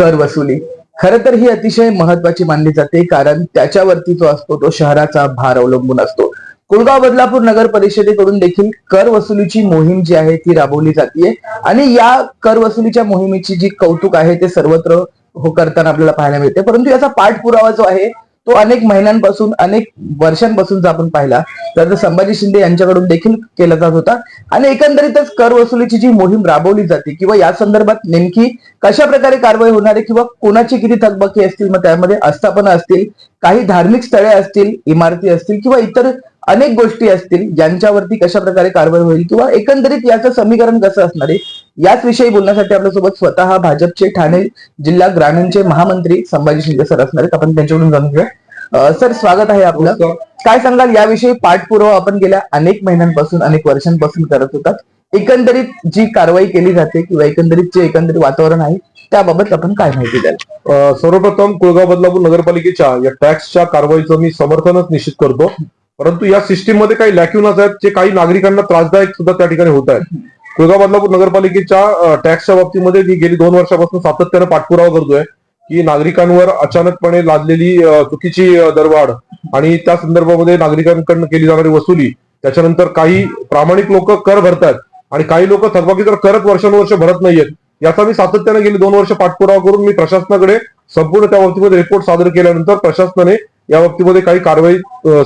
कर वसुली. खर तर ही अतिशय महत्वाची मानली जाते कारण त्याच्यावरती जो असतो तो शहराचा भार अवलंबून असतो. कुळगाव बदलापूर नगर परिषदेकडून देखील कर वसुलीची मोहीम जी आहे ती राबवली जाते आणि या कर वसुलीच्या मोहिमेची जी कौतुक आहे ते सर्वत्र हो करताना आपल्याला पाहायला मिळते. परंतु याचा पाठपुरावा जो आहे तो अनेक महिन्यांपासून अनेक वर्षांपासून जर आपण पाहिला तर संभाजी शिंदे यांच्याकडून देखील केला जात होता. आणि एकंदरीतच कर वसुलीची जी मोहीम राबवली जाते किंवा या संदर्भात नेमकी कशा प्रकारे कारवाई होणार आहे किंवा कोणाची किती थकबाकी असतील मग त्यामध्ये आस्थापना असतील काही धार्मिक स्थळे असतील इमारती असतील किंवा इतर अनेक गोष्टी असतील ज्यांच्यावरती कशा प्रकारे कारवाई होईल किंवा एकंदरीत याचं समीकरण कसं असणार आहे याच विषयी बोलण्यासाठी आपल्यासोबत स्वतः भाजपचे ठाणे जिल्हा ग्रामीणचे महामंत्री संभाजी शिंदे सर असणार आहेत. आपण त्यांच्याकडून जाणून घेऊया. सर स्वागत आहे आपलं. काय सांगाल? याविषयी पाठपुरावा आपण गेल्या अनेक महिन्यांपासून अनेक वर्षांपासून करत होतात. एकंदरीत जी कारवाई केली जाते किंवा एकंदरीत जे एकंदरीत वातावरण आहे त्याबाबत आपण काय माहिती द्याल? सर्वप्रथम कुळगाव बदलापूर नगरपालिकेच्या या टॅक्सच्या कारवाईचं मी समर्थनच निश्चित करतो. परंतु या सिस्टीममध्ये काही लॅक्युनास आहेत जे काही नागरिकांना त्रासदायक सुद्धा त्या ठिकाणी होत आहेत. कुळगाव बदलापूर नगरपालिकेच्या टॅक्सच्या बाबतीमध्ये मी गेली दोन वर्षापासून सातत्याने पाठपुरावा करतोय. की नागरिकांवर अचानकपणे लादलेली चुकीची दरवाढ आणि त्या संदर्भामध्ये नागरिकांकडून केली जाणारी वसुली त्याच्यानंतर काही प्रामाणिक लोक कर भरतात आणि काही लोक थकबाकी तर करत वर्षानुवर्ष भरत नाहीयेत. याचा मी सातत्याने गेली दोन वर्ष पाठपुरावा करून मी प्रशासनाकडे संपूर्ण त्या बाबतीमध्ये रिपोर्ट सादर केल्यानंतर प्रशासनाने या बाबतीमध्ये काही कारवाई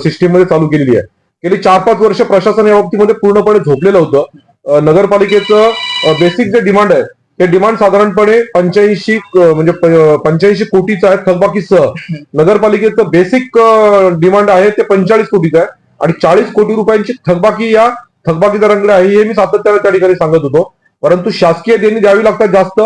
सिस्टीममध्ये चालू केलेली आहे. गेली चार पाच वर्ष प्रशासन या बाबतीमध्ये पूर्णपणे झोपलेलं होतं. नगरपालिकेचं बेसिक जे डिमांड आहे ते डिमांड साधारणपणे पंच्याऐंशी म्हणजे पंच्याऐंशी कोटीचं आहे थकबाकीसह नगरपालिकेचं बेसिक डिमांड आहे ते पंचेचाळीस कोटीचं आहे. आणि चाळीस कोटी रुपयांची थकबाकी या थकबाकीदारांकडे आहे हे मी सातत्याने त्या ठिकाणी सांगत होतो. परंतु शासकीय देणी द्यावी लागतात जास्त.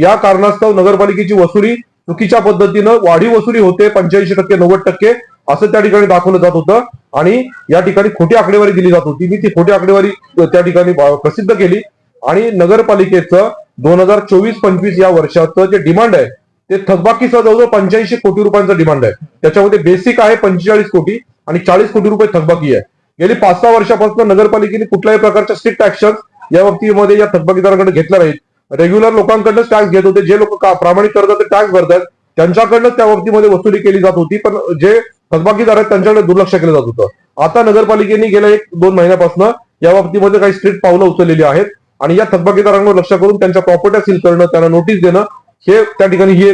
या कारणास्तव नगरपालिकेची वसुली चुकीच्या पद्धतीनं वाढीव वसुली होते पंच्याऐंशी टक्के नव्वद टक्के असं त्या ठिकाणी दाखवलं जात होतं. आणि या ठिकाणी खोटी आकडेवारी दिली जात होती. मी ती खोटी आकडेवारी त्या ठिकाणी प्रसिद्ध केली. आणि नगरपालिकेचं दोन हजार चोवीस पंचवीस या वर्षाचं जे डिमांड आहे ते थकबाकीसह जवळजवळ पंच्याऐंशी कोटी रुपयांचं डिमांड आहे. त्याच्यामध्ये बेसिक आहे पंचेचाळीस कोटी आणि चाळीस कोटी रुपये थकबाकी आहे. गेली पाच सहा वर्षापासून नगरपालिकेने कुठल्याही प्रकारच्या स्ट्रिक्ट ऍक्शन या बाबतीमध्ये या थकबाकीदारांकडे घेतल्या नाहीत. रेग्युलर लोकांकडनंच टॅक्स घेत होते. जे लोक प्रामाणिक करतात ते टॅक्स भरतात त्यांच्याकडनं त्या बाबतीमध्ये वसुली केली जात होती. पण जे थकबाकीदार आहेत त्यांच्याकडे दुर्लक्ष केलं जात होतं. आता नगरपालिकेने गेल्या एक दोन महिन्यापासून या बाबतीमध्ये काही स्ट्रिक्ट पावलं उचललेली आहेत. आणि या थकबाकीदारांवर लक्ष करून त्यांच्या प्रॉपर्ट्या सील करणं त्यांना नोटीस देणं हे त्या ठिकाणी हे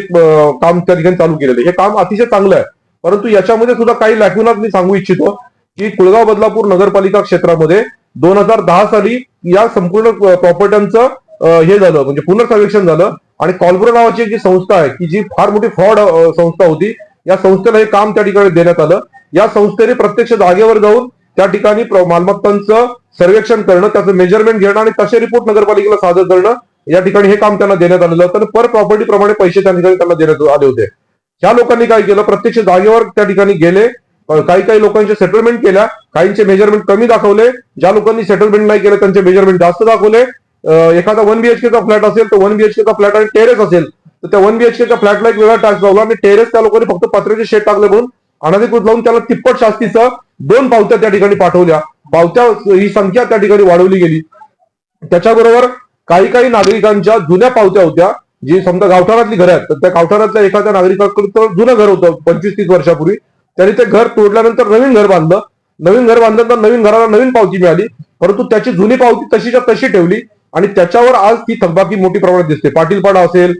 काम त्या ठिकाणी चालू केलेलं हे काम अतिशय चांगलं आहे. परंतु याच्यामध्ये सुद्धा काही लॅक्युनात मी सांगू इच्छितो की कुळगाव बदलापूर नगरपालिका क्षेत्रामध्ये दोन हजार दहा साली या संपूर्ण प्रॉपर्ट्यांचं हे झालं म्हणजे पुनर्सर्वेक्षण झालं. आणि कॉल्ब्रो नावाची जी संस्था आहे की जी फार मोठी फ्रॉड संस्था होती या संस्थेला हे काम त्या ठिकाणी देण्यात आलं. या संस्थेने प्रत्यक्ष जागेवर जाऊन त्या ठिकाणी मालमत्तांचं सर्वेक्षण करणं त्याचं मेजरमेंट घेणं आणि तसे रिपोर्ट नगरपालिकेला सादर करणं या ठिकाणी हे काम त्यांना देण्यात आलेलं होतं पर प्रॉपर्टी प्रमाणे पैसे त्या ठिकाणी त्यांना देण्यात आले होते. ह्या लोकांनी काय केलं? प्रत्यक्ष जागेवर त्या ठिकाणी गेले. काही काही लोकांचे सेटलमेंट केल्या. काहींचे मेजरमेंट कमी दाखवले. ज्या लोकांनी सेटलमेंट नाही केलं त्यांचे मेजरमेंट जास्त दाखवले. एखादा वन बीएचकेचा फ्लॅट असेल तर वन बीएचकेचा फ्लॅट आणि टेरेस असेल तर त्या वन बीएचकेच्या फ्लॅटला एक वेगळा टॅक्स लावला आणि टेरेस त्या लोकांनी फक्त पत्र्याचे शेड टाकले म्हणून अनधिकृत लावून त्याला तिप्पट शास्तीचं दोन पावत्या त्या ठिकाणी पाठवल्या. पावत्या ही संख्या त्या ठिकाणी वाढवली गेली. त्याच्याबरोबर काही काही नागरिकांच्या जुन्या पावत्या होत्या जी समजा गावठाणातली घर आहेत तर त्या गावठाणातल्या एखाद्या नागरिकाकडे जुनं घर होतं पंचवीस तीस वर्षापूर्वी. त्यांनी ते घर तोडल्यानंतर नवीन घर बांधलं. नवीन घर बांधल्यानंतर नवीन घराला नवीन पावती मिळाली. परंतु त्याची जुनी पावती तशीच्या तशी ठेवली आणि त्याच्यावर आज ती थकबाकी मोठी प्रमाणात दिसते. पाटीलपाडा असेल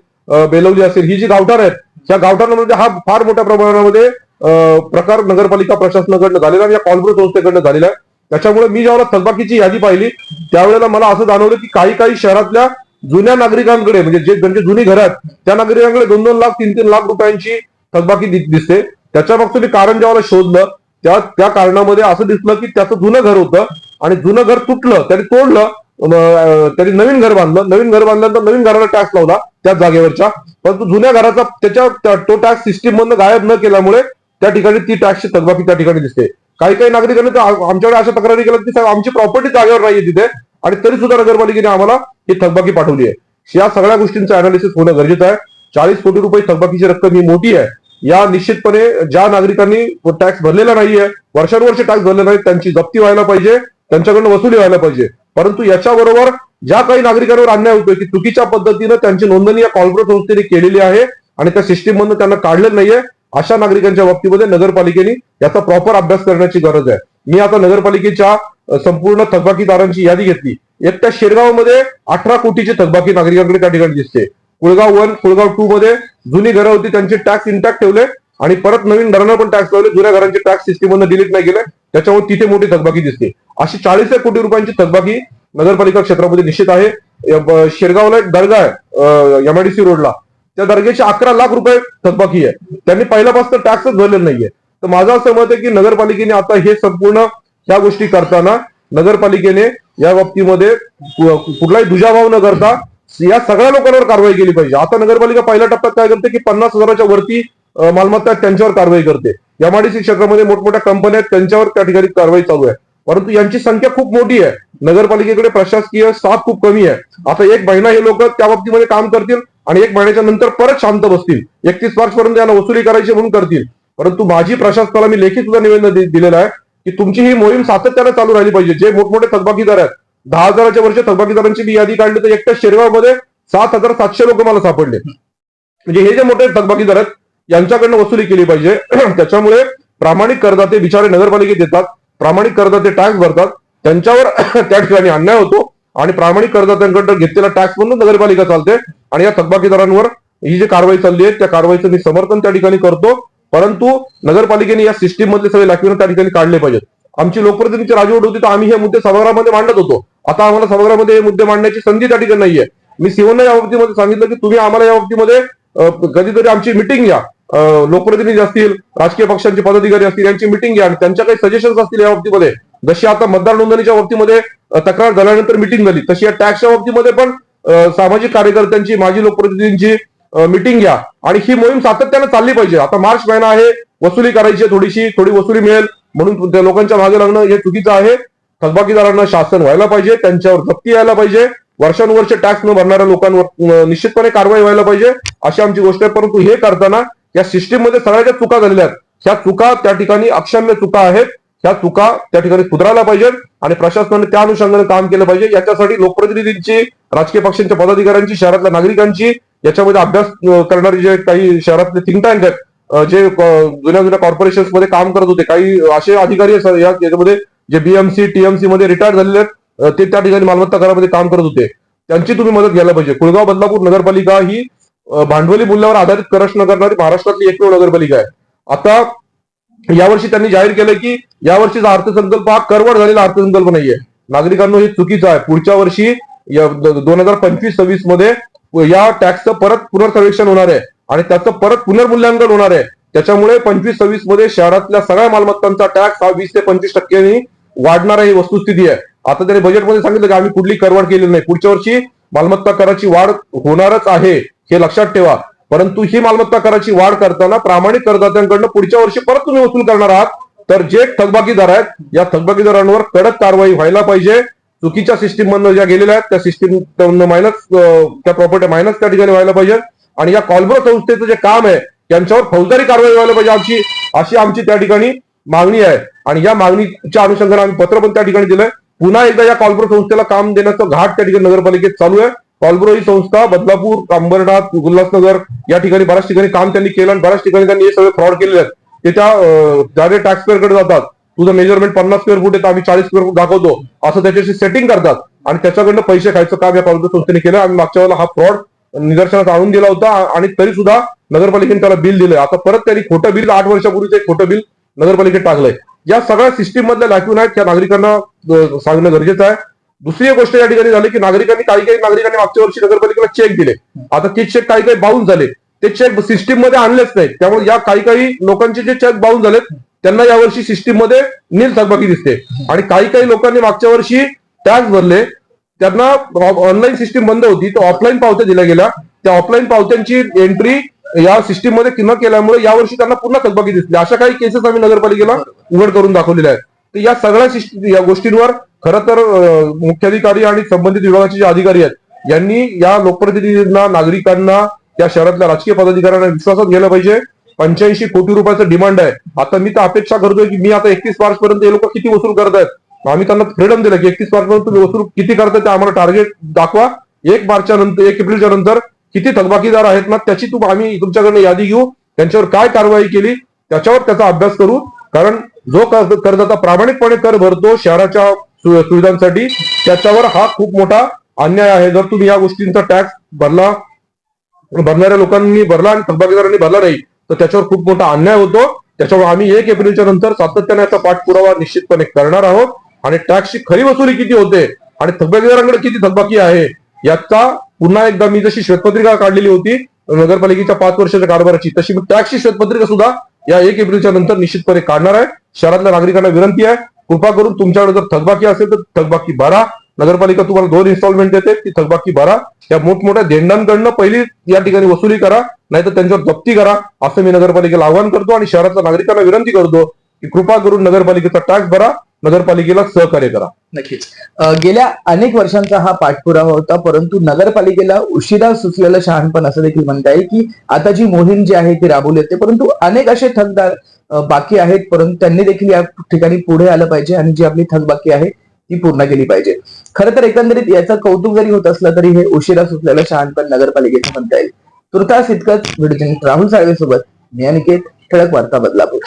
बेलवली असेल ही जी गावठाण आहेत त्या गावठाणामध्ये हा फार मोठ्या प्रमाणामध्ये प्रकार नगरपालिका प्रशासनाकडनं झालेला आणि या कॉल्ब्रो संस्थेकडनं झालेला आहे. त्याच्यामुळे मी ज्यावेळेला थकबाकीची यादी पाहिली त्यावेळेला मला असं जाणवलं की काही काही शहरातल्या जुन्या नागरिकांकडे म्हणजे जे ज्यांची जुनी घर आहेत त्या नागरिकांकडे दोन दोन लाख तीन तीन लाख रुपयांची थकबाकी दिसते. त्याच्या मागचं मी कारण ज्यावेळेला शोधलं त्या त्या कारणामध्ये असं दिसलं की त्याचं जुनं घर होतं आणि जुनं घर तुटलं त्यांनी तोडलं त्याने त्यांनी नवीन घर बांधलं. नवीन घर बांधल्यानंतर नवीन घराला टॅक्स लावला त्या जागेवरच्या. परंतु जुन्या घराचा त्याच्या तो टॅक्स सिस्टीम मधनं गायब न केल्यामुळे त्या ठिकाणी ती टॅक्सची थकबाकी त्या ठिकाणी दिसते. काही काही नागरिकांनी तर आमच्याकडे अशा तक्रारी केल्या की साहेब, आमची प्रॉपर्टी जागेवर नाहीये तिथे आणि तरी सुद्धा नगरपालिकेने आम्हाला ही थकबाकी पाठवली आहे. या सगळ्या गोष्टींचं अनालिसिस होणं गरजेचं आहे. चाळीस कोटी रुपये थकबाकीची रक्कम ही मोठी आहे. या निश्चितपणे ज्या नागरिकांनी टॅक्स भरलेला नाहीये वर्षानुवर्ष टॅक्स भरले नाही त्यांची जप्ती व्हायला पाहिजे त्यांच्याकडनं वसुली व्हायला पाहिजे. परंतु याच्याबरोबर ज्या काही नागरिकांवर अन्याय होतोय की चुकीच्या पद्धतीनं त्यांची नोंदणी या कॉर्पोरेट संस्थेने केलेली आहे आणि त्या सिस्टीम मधून त्यांना काढलेलं नाहीये. अशा नागरिकांच्या बाबतीमध्ये नगरपालिकेने याचा प्रॉपर अभ्यास करण्याची गरज आहे. मी आता नगरपालिकेच्या संपूर्ण थकबाकीदारांची यादी घेतली. एकट्या शेरगावमध्ये अठरा कोटीची थकबाकी नागरिकांकडे त्या ठिकाणी दिसते. कुळगाव वन कुळगाव टू मध्ये जुनी घरं होती त्यांचे टॅक्स इंटॅक्ट ठेवले आणि परत नवीन घरांना पण टॅक्स लावले. जुन्या घरांचे टॅक्स सिस्टीम मधून डिलीट नाही केले. त्याच्यामुळे तिथे मोठी थकबाकी दिसते. अशी चाळीस एक कोटी रुपयांची थकबाकी नगरपालिका क्षेत्रामध्ये निश्चित आहे. शेरगावला एक दर्गा आहे एमआयडीसी रोडला त्या दर्ग्याची अकरा लाख रुपये थकबाकी आहे. त्यांनी पहिल्यापासून टॅक्सच भरलेला नाहीये. तर माझं असं मत आहे की नगरपालिकेने आता हे संपूर्ण ह्या गोष्टी करताना नगरपालिकेने या बाबतीमध्ये कुठलाही दुजाभाव न करता या सगळ्या लोकांवर कारवाई केली पाहिजे. आता नगरपालिका पहिल्या टप्प्यात काय करते की पन्नास हजाराच्या वरती मालमत्ता त्यांच्यावर कारवाई करते. एमआयडीसी क्षेत्रामध्ये मोठमोठ्या कंपन्या आहेत त्यांच्यावर त्या ठिकाणी कारवाई चालू आहे. परंतु यांची संख्या खूप मोठी आहे. नगरपालिकेकडे प्रशासकीय साथ खूप कमी आहे. आता एक महिना हे लोक त्या बाबतीमध्ये काम करतील आणि एक महिन्याच्या नंतर परत शांत बसतील. एकतीस मार्च पर्यंत यांना वसुली करायची म्हणून करतील. परंतु माझी प्रशासनाला मी लेखी सुद्धा निवेदन दिलेलं आहे की तुमची ही मोहीम सातत्याने चालू राहिली पाहिजे. जे मोठमोठे थकबाकीदार आहेत दहा हजाराच्या वरच्या थकबाकीदारांची मी यादी काढली तर एकट्या शेरगावमध्ये सात हजार सातशे लोक मला सापडले. म्हणजे हे जे मोठे थकबाकीदार आहेत यांच्याकडनं वसुली केली पाहिजे. त्याच्यामुळे प्रामाणिक करदाते बिचारे नगरपालिकेत येतात प्रामाणिक करदाते टॅक्स भरतात. त्यांच्यावर त्या ठिकाणी अन्याय होतो आणि प्रामाणिक करदात्यांकडनं घेतलेला टॅक्स म्हणून नगरपालिका चालते. आणि या थकबाकीदारांवर ही जी कारवाई चालली आहे त्या कारवाईचं मी समर्थन त्या ठिकाणी करतो. परंतु नगरपालिकेने या सिस्टीम मधले सगळे लाखीनं त्या ठिकाणी काढले पाहिजेत. आमची लोकप्रतिनिधीची राजवट होती तर आम्ही हे मुद्दे सभागृहामध्ये मांडत होतो. आता आम्हाला सभागृहामध्ये हे मुद्दे मांडण्याची संधी त्या ठिकाणी नाहीये. मी सिवनने या बाबतीमध्ये सांगितलं की तुम्ही आम्हाला या बाबतीमध्ये कधीतरी आमची मिटिंग घ्या लोकप्रतिनिधी असतील राजकीय पक्षांचे पदाधिकारी असतील यांची मिटिंग घ्या आणि त्यांच्या काही सजेशन्स असतील या बाबतीमध्ये. जशी आता मतदार नोंदणीच्या बाबतीमध्ये तक्रार झाल्यानंतर मिटिंग झाली तशी या टॅक्सच्या बाबतीमध्ये पण सामाजिक कार्यकर्त्यांची माजी लोकप्रतिनिधींची मिटिंग घ्या. आणि ही मोहीम सातत्यानं चालली पाहिजे. आता मार्च महिना आहे वसुली करायची आहे थोडीशी थोडी वसुली मिळेल. म्हणून त्या लोकांच्या मागे लागणं हे चुकीचं आहे. थकबाकीदारांना शासन व्हायला पाहिजे त्यांच्यावर जप्ती यायला पाहिजे. वर्षानुवर्ष टॅक्स न भरणाऱ्या लोकांवर निश्चितपणे कारवाई व्हायला पाहिजे. अशी आमची गोष्ट आहे. परंतु हे करताना या सिस्टीममध्ये सगळ्याच्या सगळ्या ज्या चुका झालेल्या आहेत. ह्या चुका त्या ठिकाणी अक्षम्य चुका आहेत. ह्या चुका त्या ठिकाणी सुधारायला पाहिजेत आणि प्रशासनाने त्या अनुषंगाने काम केलं पाहिजे. याच्यासाठी लोकप्रतिनिधींची राजकीय पक्षांच्या पदाधिकाऱ्यांची शहरातल्या नागरिकांची याच्यामध्ये अभ्यास करणारे जे काही शहरातले थिंक टँक आहेत जे जुन्या जुन्या कॉर्पोरेशनमध्ये काम करत होते. काही असे अधिकारी याच्यामध्ये जे बीएमसी टीएमसी मध्ये रिटायर झालेले आहेत ते त्या ठिकाणी मालमत्ता करामध्ये काम करत होते. त्यांची तुम्ही मदत घ्यायला पाहिजे. कुळगाव बदलापूर नगरपालिका ही भांडवली मूल्यावर आधारित करश न करणारी महाराष्ट्रातली एकमेव नगरपालिका आहे. आता यावर्षी त्यांनी जाहीर केलं की यावर्षीचा अर्थसंकल्प हा करवड झालेला अर्थसंकल्प नाहीये. नागरिकांना हे चुकीचं आहे. पुढच्या वर्षी दोन हजार पंचवीस सव्वीसमध्ये या टॅक्सचं परत पुनर्सर्वेक्षण होणार आहे आणि त्याचं परत पुनर्मूल्यांकन होणार आहे. त्याच्यामुळे पंचवीस सव्वीसमध्ये शहरातल्या सगळ्या मालमत्तांचा टॅक्स हा वीस ते पंचवीस टक्क्यांनी वाढणार ही वस्तुस्थिती आहे. आता त्याने बजेटमध्ये सांगितलं की आम्ही कुठली करवाढ केलेली नाही. पुढच्या वर्षी मालमत्ता कराची वाढ होणारच आहे हे लक्षात ठेवा. परंतु ही मालमत्ता कराची वाढ करताना प्रामाणिक करदात्यांकडनं पुढच्या वर्षी परत तुम्ही वसूल करणार आहात. तर जे थकबाकीदार आहेत या थकबाकीदारांवर कडक कारवाई व्हायला पाहिजे. चुकीच्या सिस्टीम मधनं ज्या गेलेल्या आहेत त्या सिस्टीम मायनस त्या प्रॉपर्टी मायनस त्या ठिकाणी व्हायला पाहिजे. आणि या कॉल्ब्रो संस्थेचं जे काम आहे त्यांच्यावर फौजदारी कारवाई व्हायला पाहिजे आमची. अशी आमची त्या ठिकाणी मागणी आहे. आणि या मागणीच्या अनुषंगाने आम्ही पत्र पण त्या ठिकाणी दिलंय. पुन्हा एकदा या कॉल्ब्रो संस्थेला काम देण्याचं घाट त्या ठिकाणी नगरपालिकेत चालू आहे. कॉलब्रो ही संस्था बदलापूर अंबरनाथ उल्हासनगर या ठिकाणी बऱ्याच ठिकाणी काम त्यांनी केलं आणि बऱ्याच ठिकाणी त्यांनी हे सगळे फ्रॉड केलेले आहेत. ते त्या डायरेक्ट टॅक्सकडे जातात. तुझं मेजरमेंट पन्नास स्क्वेअर फूट येतं आम्ही चाळीस स्क्वेअर फूट दाखवतो. असं त्याच्याशी सेटिंग करतात. आणि त्याच्याकडनं पैसे खायचं काम या कॉलब्रो संस्थेने केलं. आम्ही मागच्या वेळेला हा फ्रॉड निदर्शनात आणून दिला होता. आणि तरी सुद्धा नगरपालिकेने त्याला बिल दिलंय. आता परत त्यांनी खोटं बिल आठ वर्षापूर्वीचं एक खोटं बिल नगरपालिकेत टाकलंय. या सगळ्या सिस्टीम मधल्या लाखून आहेत त्या नागरिकांना सांगणं गरजेचं आहे. दुसरी गोष्ट या ठिकाणी झाली की नागरिकांनी काही काही नागरिकांनी मागच्या वर्षी नगरपालिकेला चेक दिले. आता ते चेक काही काही बाउन्स झाले. ते चेक सिस्टीममध्ये आणलेच नाहीत. त्यामुळे या काही काही लोकांचे जे चेक बाउन्स झालेत त्यांना यावर्षी सिस्टीममध्ये नील थकबाकी दिसते. आणि काही काही लोकांनी मागच्या वर्षी टॅक्स भरले. त्यांना ऑनलाईन सिस्टीम बंद होती. तर ऑफलाईन पावत्या दिल्या गेल्या. त्या ऑफलाईन पावत्यांची एंट्री या सिस्टीममध्ये न केल्यामुळे यावर्षी त्यांना पुन्हा थकबाकी दिसली. अशा काही केसेस आम्ही नगरपालिकेला उघड करून दाखवलेल्या आहेत. तर या सगळ्या या गोष्टींवर खरं तर मुख्याधिकारी आणि संबंधित विभागाचे जे अधिकारी आहेत यांनी या लोकप्रतिनिधींना नागरिकांना या शहरातल्या राजकीय पदाधिकाऱ्यांना विश्वासात घ्यायला पाहिजे. पंच्याऐंशी कोटी रुपयाचं डिमांड आहे. आता मी तर अपेक्षा करतोय की मी आता एकतीस मार्च पर्यंत हे लोक किती वसूल करत आहेत? आम्ही त्यांना फ्रीडम दिलं की एकतीस मार्च तुम्ही वसूल किती करताय ते आम्हाला टार्गेट दाखवा. एक मार्चच्या नंतर एक एप्रिलच्या नंतर किती थकबाकीदार आहेत ना त्याची तुम आम्ही तुमच्याकडनं यादी घेऊ. त्यांच्यावर काय कारवाई केली त्याच्यावर त्याचा अभ्यास करू. कारण जो करदाता प्रामाणिकपणे कर भरतो शहराच्या सुविधांसाठी त्याच्यावर हा खूप मोठा अन्याय आहे. जर तुम्ही या गोष्टींचा टॅक्स भरला भरणाऱ्या लोकांनी भरला आणि थकबाकीदारांनी भरला नाही तर त्याच्यावर खूप मोठा अन्याय होतो. त्याच्यामुळे आम्ही एक एप्रिलच्या नंतर सातत्याने याचा पाठपुरावा निश्चितपणे करणार आहोत. आणि टॅक्सची खरी वसुली किती होते आणि थकबाकीदारांकडे किती थकबाकी आहे याचा पुन्हा एकदा मी जशी श्वेतपत्रिका काढलेली होती नगरपालिकेच्या पाच वर्षाच्या कारभाराची तशी मी टॅक्सची श्वेतपत्रिका सुद्धा या एक एप्रिलच्या नंतर निश्चितपणे काढणार आहे. शहरातल्या नागरिकांना विनंती आहे कृपा करून तुमच्याकडे जर थकबाकी असेल तर थकबाकी भरा. नगरपालिका तुम्हाला दोन इन्स्टॉलमेंट देते ती थकबाकी भरा. या मोठमोठ्या धेंडांकडनं पहिली या ठिकाणी वसुली करा नाहीतर त्यांच्यावर जप्ती करा असं मी नगरपालिकेला आवाहन करतो आणि शहरातल्या नागरिकांना विनंती करतो की कृपा करून नगरपालिकेचा टॅक्स भरा नगरपालिकेला सहकार्य करा. नक्कीच. गेल्या अनेक वर्षांचा हा पाठपुरावा होता परंतु नगरपालिकेला उशिरा सुचलेलं शहाणपण असं देखील म्हणता येईल की आता जी मोहीम जी आहे ती राबवली जाते परंतु अनेक असे थकदार बाकी आहेत परंतु त्यांनी देखील या ठिकाणी पुढे आलं पाहिजे आणि जी आपली थकबाकी आहे ती पूर्ण केली पाहिजे. खरं तर एकंदरीत याचं कौतुक जरी होत असलं तरी हे उशिरा सुटलेलं शहाणपण नगरपालिकेचं म्हणता येईल. तुर्तास इतकंच व्हिडिओ राहुल साळवे सोबत मी अनिकेत ठळक वार्ता बदलापूर